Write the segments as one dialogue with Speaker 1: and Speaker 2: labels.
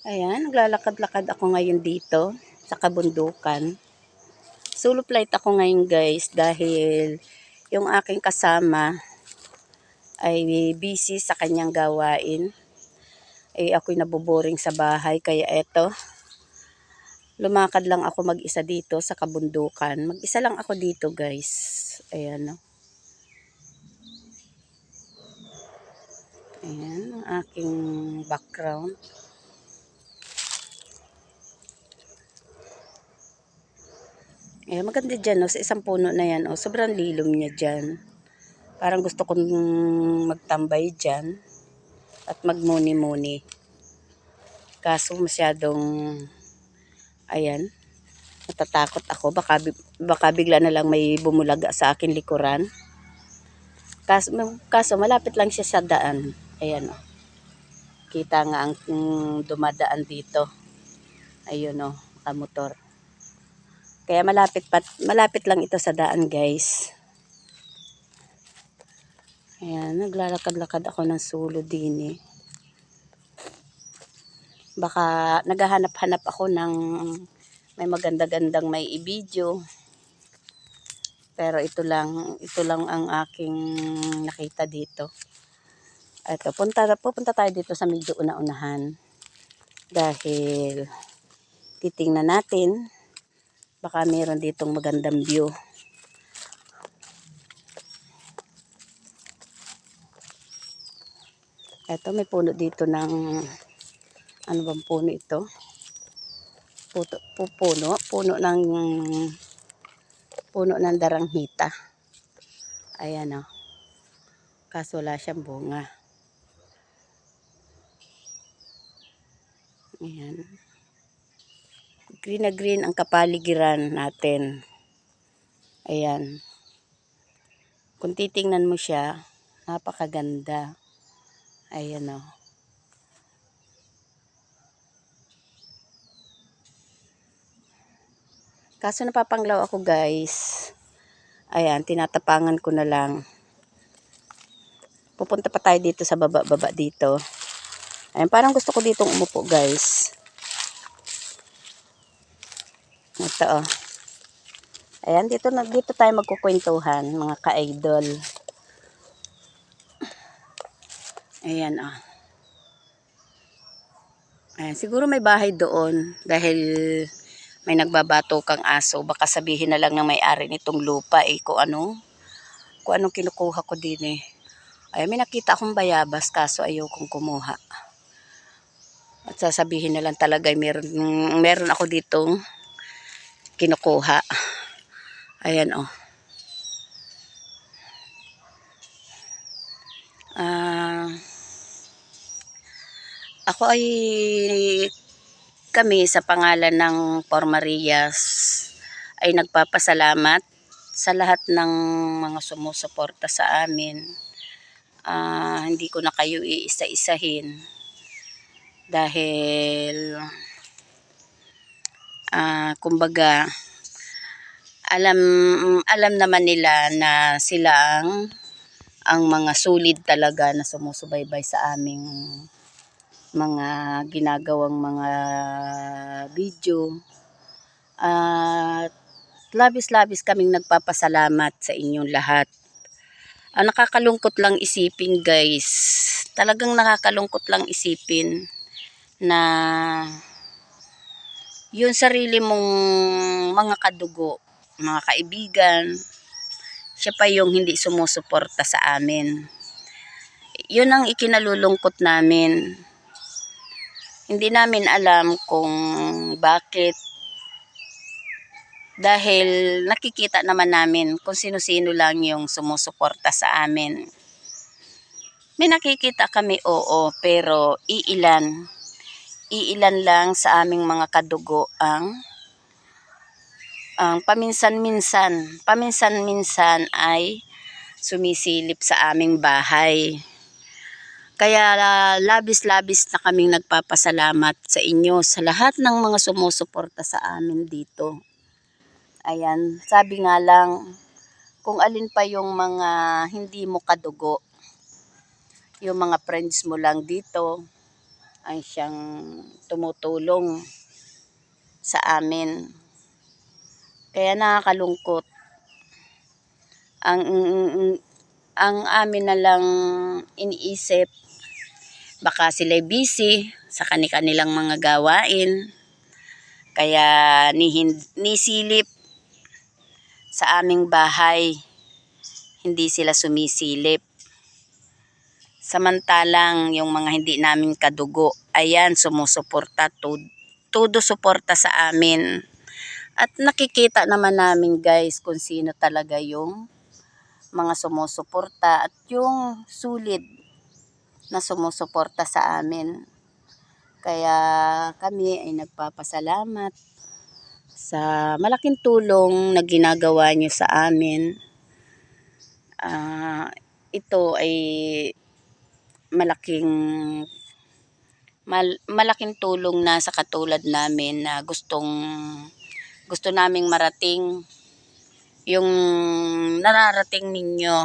Speaker 1: Ayan, naglalakad-lakad ako ngayon dito sa kabundukan. Solo flight ako ngayon guys dahil yung aking kasama ay busy sa kanyang gawain. Eh ako'y naboboring sa bahay kaya eto. Lumakad lang ako mag-isa dito sa kabundukan. Mag-isa lang ako dito guys. Ayan no. Ayan ang aking background. Eh, maganda dyan, oh, sa isang puno na yan. Oh, sobrang lilom niya dyan. Parang gusto kong magtambay dyan at magmuni-muni. Kaso masyadong, ayan, natatakot ako. Baka, baka bigla na lang may bumulaga sa akin likuran. Kaso, kaso malapit lang siya sa daan. Ayan, oh. Kita nga ang mm, dumadaan dito. Ayun, oh, motor. Kaya malapit pat malapit lang ito sa daan, guys. Ayan, naglalakad-lakad ako ng solo din eh. Baka naghahanap-hanap ako ng may maganda-gandang may i-video. Pero ito lang, ito lang ang aking nakita dito. Ito, punta, pupunta tayo dito sa medyo una-unahan. Dahil titingnan natin baka meron ditong magandang view. Ito, may puno dito ng, ano bang puno ito? Puto, pu- puno, puno ng, puno ng daranghita. Ayan o. Kaso wala siyang bunga. Ayan. Green na green ang kapaligiran natin. Ayan. Kung titingnan mo siya, napakaganda. Ayan o. Kaso napapanglaw ako guys. Ayan, tinatapangan ko na lang. Pupunta pa tayo dito sa baba-baba dito. Ayan, parang gusto ko ditong umupo guys. Ito oh. Ayan, dito, na, dito tayo magkukwentuhan, mga ka-idol. Ayan oh. Ayan, siguro may bahay doon dahil may nagbabato kang aso. Baka sabihin na lang ng may-ari nitong lupa eh kung ano, kung anong kinukuha ko din eh. Ay, may nakita akong bayabas kaso ayokong kumuha. At sasabihin na lang talaga meron, meron ako ditong kinukuha. Ayan oh. Ah... ako ay kami sa pangalan ng Formarias ay nagpapasalamat sa lahat ng mga sumusuporta sa amin. Ah, hindi ko na kayo iisa-isahin dahil ah, kumbaga alam alam naman nila na sila ang ang mga sulid talaga na sumusubaybay sa aming mga ginagawang mga video at labis-labis kaming nagpapasalamat sa inyong lahat. Ang nakakalungkot lang isipin guys, talagang nakakalungkot lang isipin na yung sarili mong mga kadugo, mga kaibigan, siya pa yung hindi sumusuporta sa amin. Yun ang ikinalulungkot namin hindi namin alam kung bakit dahil nakikita naman namin kung sino-sino lang yung sumusuporta sa amin. May nakikita kami oo, pero iilan, iilan lang sa aming mga kadugo ang ang paminsan-minsan, paminsan-minsan ay sumisilip sa aming bahay. Kaya labis-labis na kaming nagpapasalamat sa inyo sa lahat ng mga sumusuporta sa amin dito. Ayan, sabi nga lang, kung alin pa yung mga hindi mo kadugo, yung mga friends mo lang dito, ay siyang tumutulong sa amin. Kaya nakakalungkot. Ang ang amin na lang iniisip baka sila busy sa kanilang mga gawain. Kaya ni, nisilip sa aming bahay. Hindi sila sumisilip. Samantalang yung mga hindi namin kadugo, ayan, sumusuporta, todo, suporta sa amin. At nakikita naman namin guys kung sino talaga yung mga sumusuporta at yung sulit na sumusuporta sa amin. Kaya kami ay nagpapasalamat sa malaking tulong na ginagawa nyo sa amin. Ah, ito ay malaking mal, malaking tulong na sa katulad namin na gustong gusto naming marating yung nararating ninyo.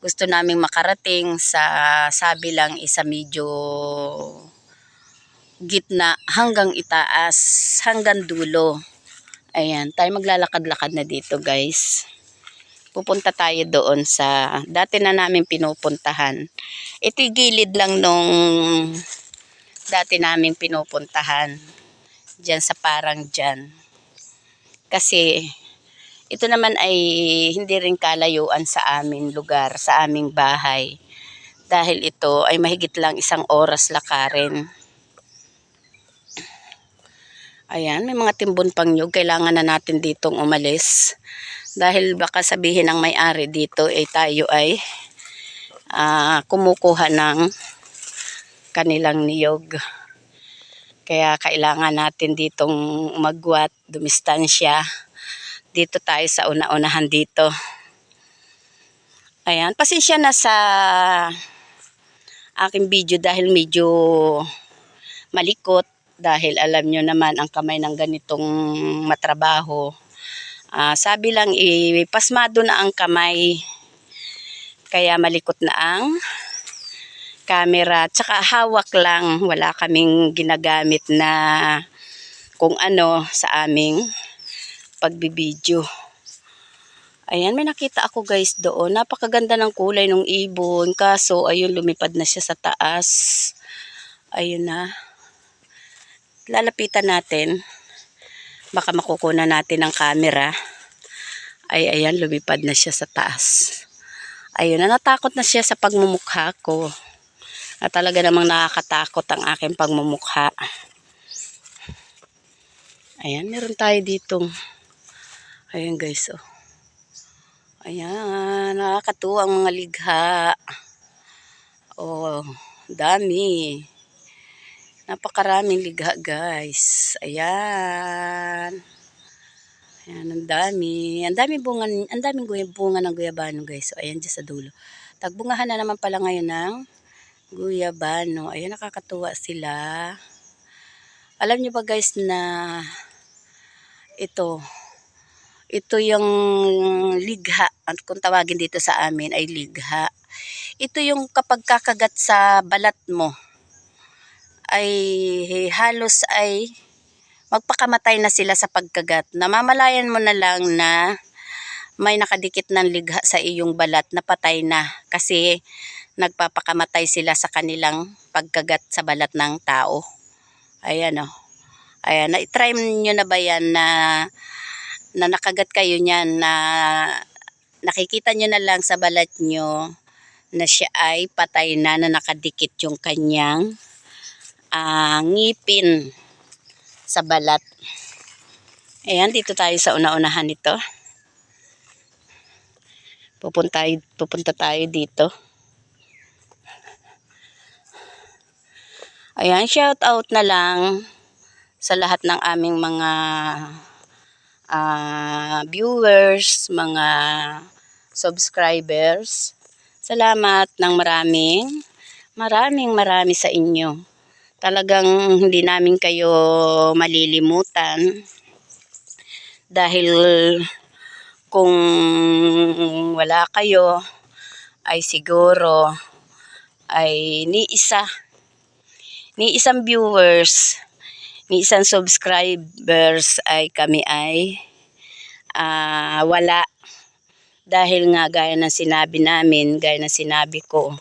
Speaker 1: Gusto naming makarating sa sabi lang isa medyo gitna hanggang itaas, hanggang dulo. Ayan, tayo maglalakad-lakad na dito guys. Pupunta tayo doon sa dati na namin pinupuntahan. Ito gilid lang nung dati namin pinupuntahan. Diyan sa parang diyan. Kasi ito naman ay hindi rin kalayuan sa amin lugar, sa aming bahay. Dahil ito ay mahigit lang isang oras lakarin. Ayan, may mga timbon pang nyug. Kailangan na natin ditong umalis. Dahil baka sabihin ng may-ari dito ay tayo ay uh, kumukuha ng kanilang niyog. Kaya kailangan natin ditong magwat, dumistansya. Dito tayo sa una-unahan dito. Ayan, pasensya na sa aking video dahil medyo malikot dahil alam nyo naman ang kamay ng ganitong matrabaho. Uh, sabi lang, ipasmado na ang kamay. Kaya malikot na ang camera. Tsaka hawak lang. Wala kaming ginagamit na kung ano sa aming pagbibideo. Ayan, may nakita ako guys doon. Napakaganda ng kulay ng ibon. Kaso, ayun, lumipad na siya sa taas. Ayun na lalapitan natin baka makukuha natin ng camera. Ay ayan lumipad na siya sa taas. Ayun na natakot na siya sa pagmumukha ko. Na talaga namang nakakatakot ang aking pagmumukha. Ayan meron tayo ditong ayan guys oh. Ayan nakakatuwa ang mga ligha. Oh dami Napakaraming ligha guys. Ayan. Ayan, ang dami. Ang dami bunga, ang daming bunga ng guyabano guys. So, ayan dyan sa dulo. Tagbungahan na naman pala ngayon ng guyabano. Ayan, nakakatuwa sila. Alam nyo ba guys na ito, ito yung ligha. Kung tawagin dito sa amin ay ligha. Ito yung kapag kakagat sa balat mo ay halos ay magpakamatay na sila sa pagkagat. Namamalayan mo na lang na may nakadikit ng ligha sa iyong balat na patay na kasi nagpapakamatay sila sa kanilang pagkagat sa balat ng tao. Ayan o. Oh. Ayan, na-try nyo na ba yan na, na nakagat kayo niyan na nakikita nyo na lang sa balat nyo na siya ay patay na na nakadikit yung kanyang uh, ngipin sa balat. Ayan, dito tayo sa una-unahan nito. Pupunta, pupunta tayo dito. Ayan, shout out na lang sa lahat ng aming mga uh, viewers, mga subscribers. Salamat ng maraming, maraming marami sa inyo talagang hindi namin kayo malilimutan dahil kung wala kayo ay siguro ay ni isa ni isang viewers, ni isang subscribers ay kami ay ah, wala. Dahil nga gaya ng sinabi namin, gaya ng sinabi ko,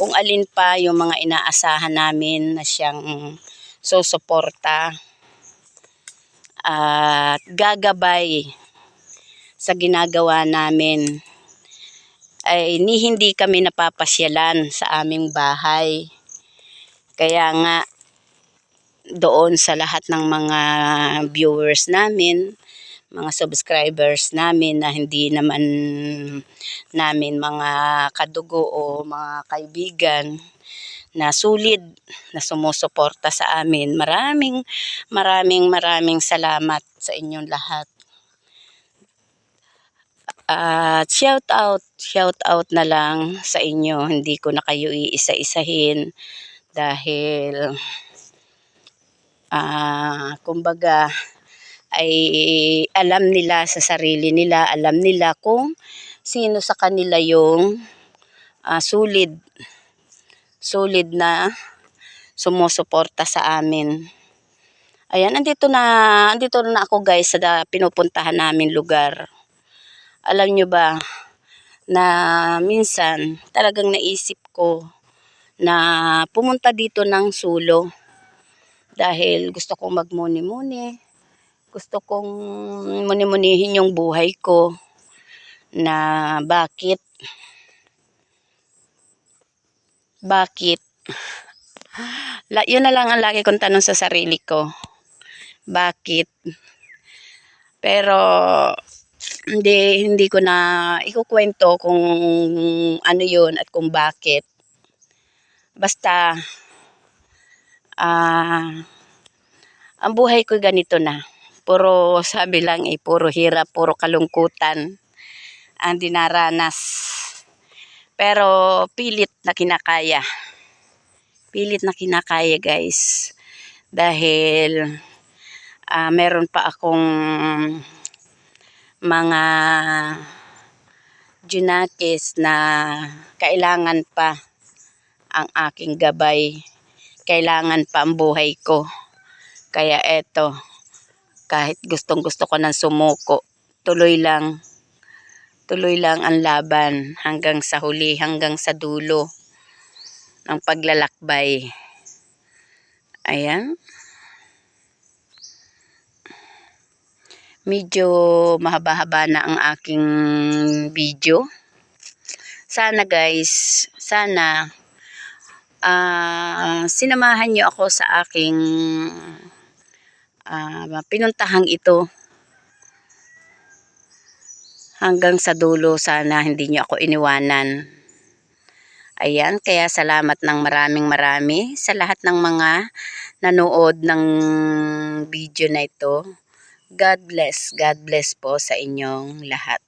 Speaker 1: kung alin pa yung mga inaasahan namin na siyang susuporta at gagabay sa ginagawa namin ay ni hindi kami napapasyalan sa aming bahay. Kaya nga doon sa lahat ng mga viewers namin, mga subscribers namin na hindi naman namin mga kadugo o mga kaibigan na sulit na sumusuporta sa amin. Maraming maraming maraming salamat sa inyong lahat. At shout out, shout out na lang sa inyo. Hindi ko na kayo iisa-isahin dahil ah kumbaga ay alam nila sa sarili nila, alam nila kung sino sa kanila yung ah, solid solid na sumusuporta sa amin. Ayan, andito na, andito na ako guys sa da, pinupuntahan namin lugar. Alam nyo ba na minsan talagang naisip ko na pumunta dito ng sulo dahil gusto kong magmuni-muni. Gusto kong muni-munihin yung buhay ko na bakit bakit La, yun na lang ang lagi kong tanong sa sarili ko. Bakit? Pero hindi hindi ko na ikukwento kung ano yun at kung bakit. Basta ah ang buhay ko ganito na. Puro sabi lang eh, puro hirap, puro kalungkutan ang dinaranas. Pero pilit na kinakaya. Pilit na kinakaya guys. Dahil ah meron pa akong mga junakis na kailangan pa ang aking gabay. Kailangan pa ang buhay ko. Kaya eto, kahit gustong gusto ko ng sumuko, tuloy lang. Tuloy lang ang laban hanggang sa huli, hanggang sa dulo ng paglalakbay. Ayan. Medyo mahaba-haba na ang aking video. Sana guys, sana ah sinamahan niyo ako sa aking ah pinuntahang ito hanggang sa dulo. Sana hindi niyo ako iniwanan. Ayan kaya salamat ng maraming marami sa lahat ng mga nanood ng video na ito. God bless. God bless po sa inyong lahat